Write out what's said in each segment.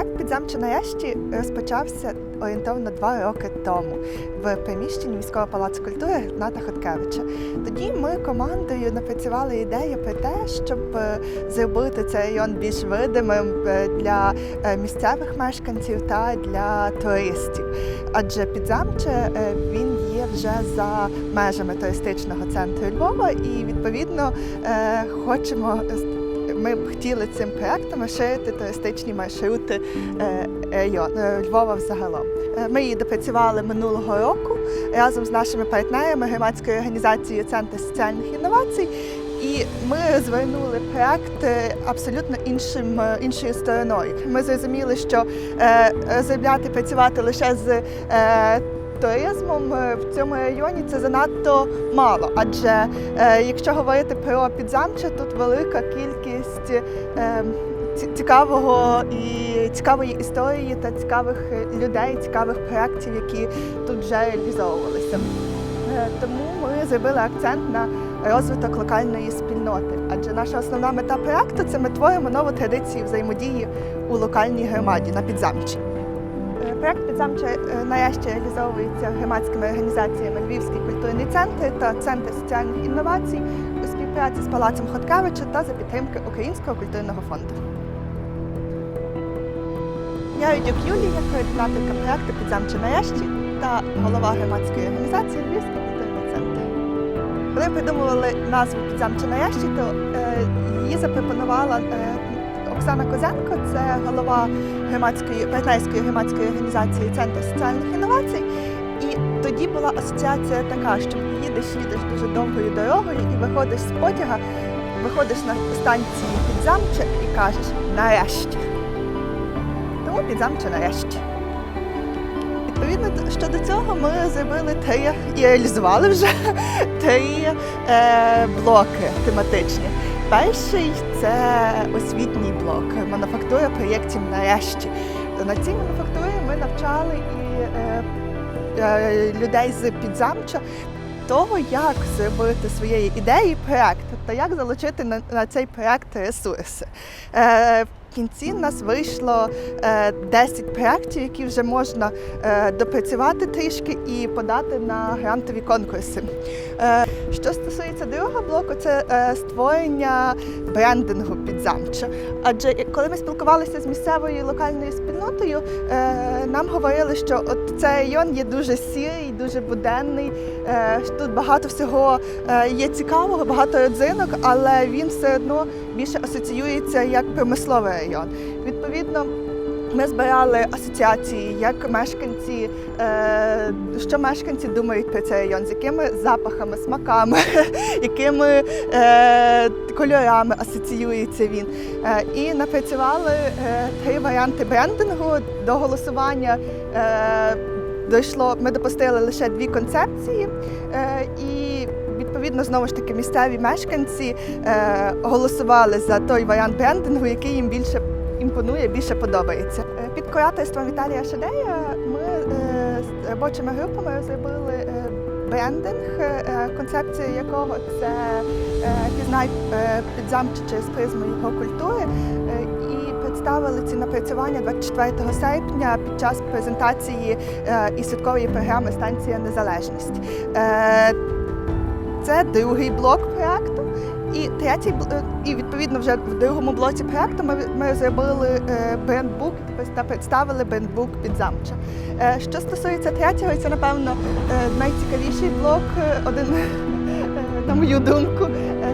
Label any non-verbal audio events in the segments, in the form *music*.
Проект «Підзамче на Ящі розпочався орієнтовно два роки тому в приміщенні міського палацу культури Гната Хоткевича. Тоді ми командою напрацювали ідею про те, щоб е, зробити цей район більш видимим е, для е, місцевих мешканців та для туристів. Адже Підзамче він є вже за межами туристичного центру Львова, і відповідно хочемо ми б хотіли цим проектом розширити туристичні маршрути е, е, Львова взагалом. Е, Ми її допрацювали минулого року разом з нашими партнерами громадською організацією Центр соціальних інновацій. І ми розвернули проект е, абсолютно іншим е, іншою стороною. Ми зрозуміли, що е, розробляти працювати лише з е, туризмом е, в цьому районі це занадто мало. Адже е, якщо говорити про підзамче, тут велика кількість е, цікавого і цікавої історії та цікавих людей, цікавих проєктів, які тут вже реалізовувалися. Тому ми зробили акцент на розвиток локальної спільноти. Адже наша основна мета проєкту це ми творимо нову традицію взаємодії у локальній громаді на підзамчі. Проект підзамче е, нарешті реалізовується громадськими організаціями Львівський культурний центр та Центр соціальних інновацій у співпраці з Палацом Хоткевича та за підтримки Українського культурного фонду. Я Юдюк Юлія, координаторка проекту Підзамче нарешті та голова громадської організації Львівський культурний центр. Коли придумували назву Підзамче нарешті, то е, її запропонувала е, Оксана Козенко, це голова громадської партнерської громадської організації Центр соціальних інновацій. І тоді була асоціація така, що їдеш, їдеш дуже довгою дорогою і виходиш з потяга, виходиш на станції підзамче і кажеш нарешті. Тому підзамче нарешті. Відповідно щодо цього ми зробили три і реалізували вже *laughs* три е, блоки тематичні. Перший це освітній блок, мануфактура проєктів нарешті. На цій мануфактурі ми навчали і е, е, людей з підзамча того, як зробити своєї ідеї проєкт та як залучити на, на цей проєкт ресурси. Е, в кінці нас вийшло е, 10 проєктів, які вже можна е, допрацювати трішки і подати на грантові конкурси. Е, що стосується другого блоку, це е, створення брендингу підзамча. Адже коли ми спілкувалися з місцевою локальною спільнотою, е, нам говорили, що от цей район є дуже сірий, дуже буденний. Е, тут багато всього е, є цікавого, багато родзинок, але він все одно більше асоціюється як промисловий район. Відповідно. Ми збирали асоціації, як мешканці, е, що мешканці думають про цей район, з якими запахами, смаками, *laughs* якими е, кольорами асоціюється він. Е, і напрацювали три варіанти брендингу до голосування. Дійшло, ми допустили лише дві концепції, і відповідно знову ж таки місцеві мешканці е, голосували за той варіант брендингу, який їм більше імпонує, більше подобається. Е, Під кураторством Віталія Шадея ми е, з робочими групами розробили брендинг, концепція якого це пізнай підзамче через призму його культури. Представили ці напрацювання 24 серпня під час презентації і святкової програми Станція Незалежність. Це другий блок проекту. І третій е, і відповідно вже в другому блоці проекту ми, ми зробили е, брендбук та представили брендбук підзамча. Е, Що стосується третього, це напевно найцікавіший блок, один *laughs* на мою думку.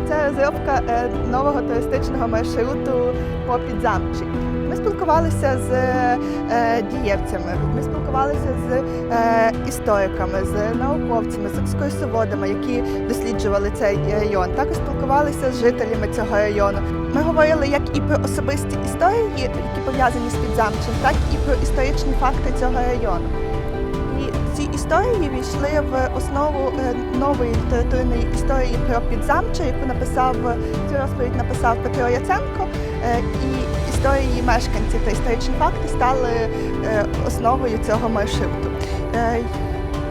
Це розробка е, нового туристичного маршруту по підзамчі. Ми спілкувалися з е, дієвцями, ми спілкувалися з е, істориками, з науковцями, з екскурсоводами, які досліджували цей район. Також спілкувалися з жителями цього району. Ми говорили як і про особисті історії, які пов'язані з підзамчем, так і про історичні факти цього району. Історії війшли в основу е, нової літературної історії про підзамче, яку написав цю розповідь написав Петро Яценко. Е, І історії мешканців та історичні факти стали е, основою цього маршруту.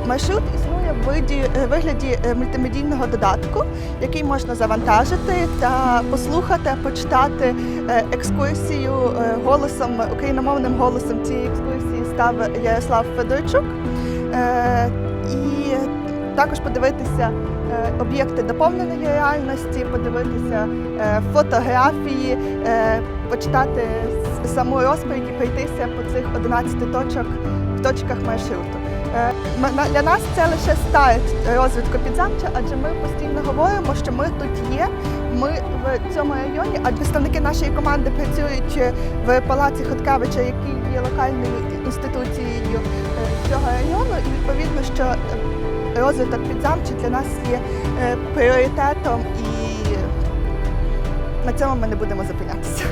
Маршрут існує в виді- вигляді мультимедійного додатку, який можна завантажити та послухати, почитати екскурсію голосом, україномовним голосом цієї екскурсії став Ярослав Федорчук. Е, І також подивитися е, об'єкти доповненої реальності, подивитися е, фотографії, почитати саму розповідь і пройтися по цих 11 точок, точках маршруту. Для нас це лише старт розвитку підзамча, адже ми постійно говоримо, що ми тут є. Ми в цьому районі, а представники нашої команди працюють в палаці Хоткевича, який є локальною інституцією цього району, і відповідно, що е, розвиток підзамчі для нас є е, пріоритетом, і на цьому ми не будемо зупинятися.